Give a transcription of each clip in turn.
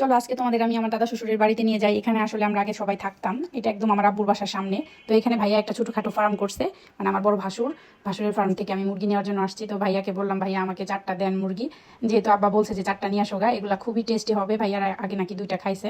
চলো, আজকে তোমাদের আমি আমার দাদা শ্বশুরের বাড়িতে নিয়ে যাই। এখানে আসলে আমরা আগে সবাই থাকতাম। এটা একদম আমার আব্বুর বাসার সামনে। তো এখানে ভাইয়া একটা ছোটোখাটো ফার্ম করছে মানে আমার বড় ভাসুর। ভাসুরের ফার্ম থেকে আমি মুরগি নেওয়ার জন্য আসছি। তো ভাইয়াকে বললাম, ভাইয়া, আমাকে চারটা দেন মুরগি। যেহেতু আব্বা বলছে যে, চারটা নিয়ে আসো গা, এগুলো খুবই টেস্টি হবে। ভাইয়ার আগে নাকি দুইটা খাইছে।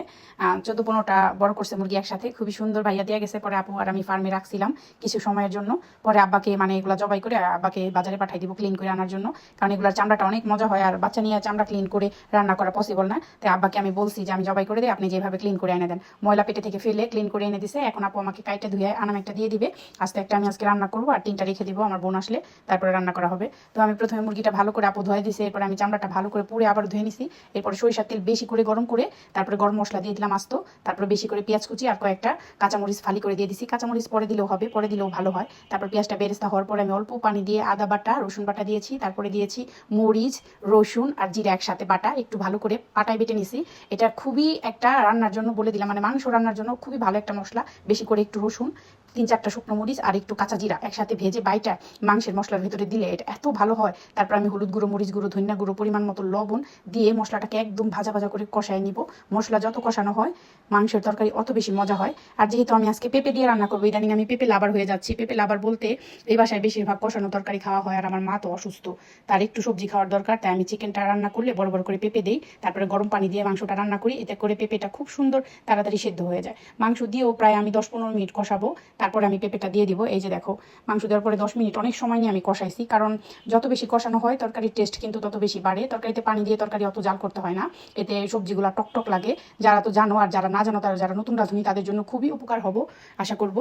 চোদ্দ পনেরোটা বড় করছে মুরগি একসাথে। খুবই সুন্দর ভাইয়া দিয়ে গেছে। পরে আপু আর আমি ফার্মে রাখছিলাম কিছু সময়ের জন্য। পরে আব্বাকে মানে এগুলো জবাই করে আব্বাকে বাজারে পাঠাই দিব ক্লিন করে আনার জন্য। কারণ এগুলোর চামড়াটা অনেক মজা হয়। আর বাচ্চা নিয়ে চামড়া ক্লিন করে রান্না করা পসিবল না। তাই আব্বাকে আমি বলছি যে আমি জবাই করে দিই, আপনি যেভাবে ক্লিন করে এনে দেন। ময়লা পেটে থেকে ফেলে ক্লিন করে এনে দিছে, এখন আপু আমাকে কাইটা ধুয়ে আনাম একটা দিয়ে দিবে। আস্তে একটা আমি আজকে রান্না করব আর তিনটা রেখে দিব, আমার বোন আসলে তারপরে রান্না করা হবে। তো আমি প্রথমে মুরগিটা ভালো করে আপু ধুয়ে দিছে, এরপর আমি চামড়াটা ভালো করে পুড়ে আবার ধুয়ে নিছি। এরপর সরিষার তেল বেশি করে গরম করে, তারপরে গরম মশলা দিয়ে দিলাম আস্ত, তারপরে বেশি করে পেঁয়াজ কুচি আর কয়েকটা কাঁচামরিচ ফালি করে দিয়ে দিছি। কাঁচামরিচ পরে দিলেও হবে, পরে দিলেও ভালো হয়। তারপর পেঁয়াজটা বেরেস্তা হওয়ার পরে আমি অল্প পানি দিয়ে আদা বাটা, রসুন বাটা দিয়েছি, তারপরে দিয়েছি মরিচ, রসুন আর জিরা একসাথে বাটা, একটু ভালো করে পাটায় বেটে নিছি। এটা খুবই একটা রান্নার জন্য বলে দিলাম। মানে মাংস রান্নার জন্য খুবই ভালো একটা মশলা। বেশি করে একটু রসুন তিন চারটা শুকনো মরিচ আর একটু কাঁচা জিরা একসাথে ভেজে বাইটা মাংসের মশলার ভিতরে দিলে এটা এত ভালো হয়। তারপর আমি হলুদ গুঁড়ো, মরিচ গুঁড়ো, ধনিয়া গুঁড়ো, পরিমাণ মতো লবণ দিয়ে মশলাটাকে একদম ভাজা ভাজা করে কষায় নিব। মশলা যত কষানো হয়, মাংসের তরকারি অত বেশি মজা হয়। আর যেহেতু আমি আজকে পেঁপে দিয়ে রান্না করব, ইদানিং আমি পেঁপে লাবার হয়ে যাচ্ছি। পেঁপে লাবার বলতে এই বাসায় বেশিরভাগ কষানো তরকারি খাওয়া হয় আর আমার মা তো অসুস্থ। তার একটু সবজি খাওয়ার দরকার, তাই আমি চিকেনটা রান্না করলে বড় বড় করে পেঁপে দিই। তারপরে গরম পানি দিয়ে মাংসটা রান্না করি, এতে করে পেঁপেটা খুব সুন্দর তাড়াতাড়ি সেদ্ধ হয়ে যায়। মাংস দিয়েও প্রায় আমি দশ পনেরো মিনিট কষাবো। তারপরে আমি পেঁপেটা দিয়ে দিব। এই যে দেখো, মাংস দেওয়ার পরে দশ মিনিট অনেক সময় নিয়ে আমি কষাইছি, কারণ যত বেশি কষানো হয়, তরকারির টেস্ট কিন্তু তত বেশি বাড়ে। তরকারিতে পানি দিয়ে তরকারি অত জাল করতে হয় না। এতে সবজিগুলো টকটক লাগে। যারা তো জানো আর যারা না জানো, তারা যারা নতুন রাঁধুনি, তাদের জন্য খুবই উপকার হব, আশা করব।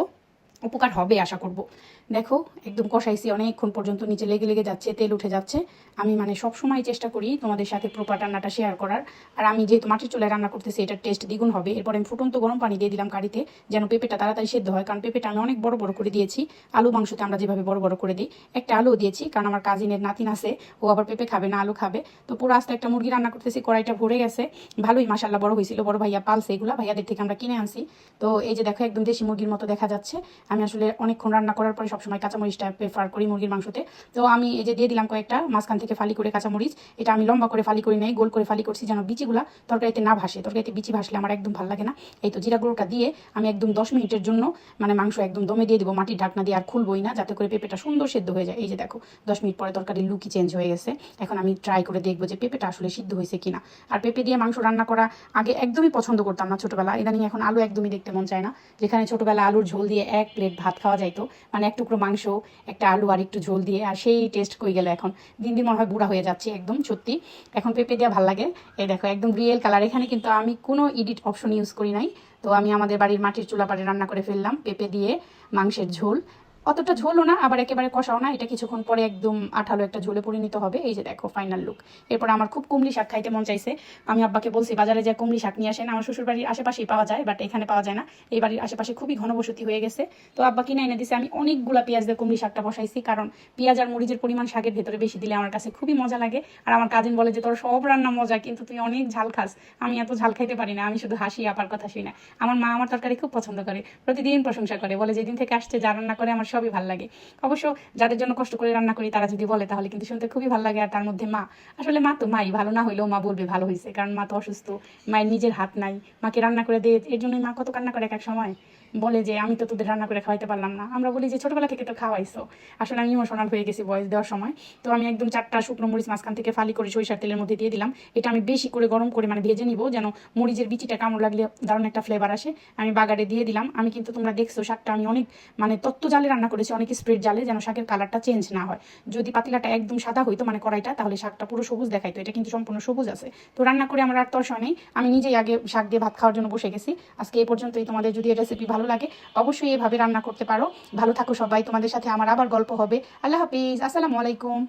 উপকার হবে আশা করব। দেখো, একদম কষাইছি, অনেকক্ষণ পর্যন্ত নিচে লেগে লেগে যাচ্ছে, তেল উঠে যাচ্ছে। আমি মানে সব সময় চেষ্টা করি তোমাদের সাথে প্রপার রান্নাটা শেয়ার করার। আর আমি যেহেতু মাটির চুলায় রান্না করতেছি, এটার টেস্ট দ্বিগুণ হবে। এরপর আমি ফুটন্ত গরম পানি দিয়ে দিলাম কারিতে, যেন পেঁপেটা তাড়াতাড়ি সেদ্ধ হয়। কারণ পেঁপেটা আমি অনেক বড় বড় করে দিয়েছি। আলু মাংসতে আমরা যেভাবে বড় বড় করে দিই, একটা আলু দিয়েছি। কারণ আমার কাজিনের নাতিন আছে, ও আবার পেঁপে খাবে না আলু খাবে। তো পুরো আস্তে একটা মুরগি রান্না করতেছি, কড়াইটা ভরে গেছে। ভালোই মাসাল্লাহ বড় হয়েছিল, বড় ভাইয়া পালছে এগুলো, ভাইয়াদের থেকে আমরা কিনে আনছি। তো এই যে দেখো, একদম দেশি মুরগির মতো দেখা যাচ্ছে। আমি আসলে অনেকক্ষণ রান্না করার পরে সবসময় কাঁচামরিচটা প্রেফার করি মুরগির মাংসতে। তো আমি এই যে দিয়ে দিলাম কয়েকটা, মাঝখান থেকে ফালি করে কাঁচামরিচ, এটা আমি লম্বা করে ফালি করি নেই, গোল করে ফালি করছি যেন বিচিগুলা তরকারিতে না ভাসে। তরকারিতে বিচি ভাসলে আমার একদম ভালো লাগে না। এই তো জিরা গুঁড়োটা দিয়ে আমি একদম দশ মিনিটের জন্য মানে মাংস একদম দমে দিয়ে দেবো, মাটির ঢাকনা দিয়ে আর খুলবই না, যাতে করে পেঁপেটা সুন্দর সেদ্ধ হয়ে যায়। এই যে দেখো, দশ মিনিট পরে তরকারির লুকি চেঞ্জ হয়ে গেছে। এখন আমি ট্রাই করে দেখব যে পেঁপেটা আসলে সিদ্ধ হয়েছে কিনা। আর পেঁপে দিয়ে মাংস রান্না করা আগে একদমই পছন্দ করতাম না ছোটবেলা ইদানিং এখন আলু একদমই দেখতে মন চায় না। যেখানে ছোটবেলা আলুর ঝোল দিয়ে এক প্লেট ভাত খাওয়া যাইতো। মানে এক টুকরো মাংস, একটা আলু আর একটু ঝোল দিয়ে, আর সেই টেস্ট কই গেল এখন? দিন দিন মনে হয় বুড়া হয়ে যাচ্ছে একদম, সত্যি। এখন পেঁপে দেওয়া ভালো লাগে। এই দেখো, একদম রিয়েল কালার এখানে কিন্তু আমি কোনো এডিট অপশন ইউজ করি নাই। তো আমি আমাদের বাড়ির মাটির চুলা পাড়ে রান্না করে ফেললাম, পেঁপে দিয়ে মাংসের ঝোল। অতটা ঝোলও না, আবার একেবারে কষাও না। এটা কিছুক্ষণ পরে একদম আঠালো একটা ঝোলে পরিণত হবে। এই যে দেখো ফাইনাল লুক এরপর আমার খুব কুমলি শাক খাইতে মন চাইছে। আমি আব্বাকে বলছি, বাজারে যে কুমলি শাক নিয়ে আসেন, আমার শ্বশুর বাড়ির আশেপাশেই পাওয়া যায় বাট এখানে পাওয়া যায় না। এই বাড়ির আশেপাশে খুবই ঘনবসতি হয়ে গেছে। তো আব্বা কিনে এনে দিছে, আমি অনেকগুলা পেঁয়াজ দিয়ে কুমলি শাকটা বসাইছি, কারণ পেঁয়াজ আর মরিচের পরিমাণ শাকের ভেতরে বেশি দিলে আমার কাছে খুবই মজা লাগে। আর আমার কাজিন বলে যে, তোর সব রান্না মজা, কিন্তু তুই অনেক ঝাল খাস। আমি এত ঝাল খাইতে পারি না, আমি শুধু হাসি, আপার কথা শুই না। আমার মা আমার তরকারি খুব পছন্দ করে, প্রতিদিন প্রশংসা করে। বলে, যেদিন থেকে আসছে, যা রান্না করে, আমার সবই ভালো লাগে। অবশ্য যাদের জন্য কষ্ট করে রান্না করি, তারা যদি বলে তাহলে কিন্তু শুনতে খুবই ভালো লাগে। আর তার মধ্যে মা, আসলে মা তো মাই, ভালো না হইলেও মা বলবে ভালো হয়েছে কারণ মা তো অসুস্থ, মায়ের নিজের হাত নাই, মাকে রান্না করে দিয়ে এর জন্যই মা কত কান্না করে এক এক সময়। বলে যে, আমি তো তোদের রান্না করে খাওয়াইতে পারলাম না। আমরা বলি যে, ছোটবেলা থেকে তো খাওয়াইছো। আসলে আমি ইমোশনাল হয়ে গেছি বয়স দেওয়ার সময়। তো আমি একদম চারটা শুকনো মরিচ মাঝখান থেকে ফালি করে সরিষার তেলের মধ্যে দিয়ে দিলাম। এটা আমি বেশি করে গরম করে মানে ভেজে নিব যেন মরিচের বিচিটা কামড় লাগলে দারুণ একটা ফ্লেভার আসে। আমি বাগারে দিয়ে দিলাম। আমি কিন্তু তোমরা দেখছ শাকটা আমি অনেক মানে তত্ত্ব জালে রান্না করেছি, অনেক স্প্রেড জালে যেন শাকের কালারটা চেঞ্জ না হয়। যদি পাতিলাটা একদম সাদা হইতো মানে কড়াইটা, তাহলে শাকটা পুরো সবুজ দেখাইতো। এটা কিন্তু সম্পূর্ণ সবুজ আছে। তো রান্না করে আমার আর তরসয় নেই। আমি নিজেই আগে শাক দিয়ে ভাত খাওয়ার জন্য বসে গেছি। আজকে এই পর্যন্তই। তোমাদের যদি রেসিপি ভালো লাগে, অবশ্যই এভাবে রান্না করতে পারো। ভালো থাকো সবাই, তোমাদের সাথে আমার আবার গল্প হবে। আল্লাহ হাফিজ, আসসালামু আলাইকুম।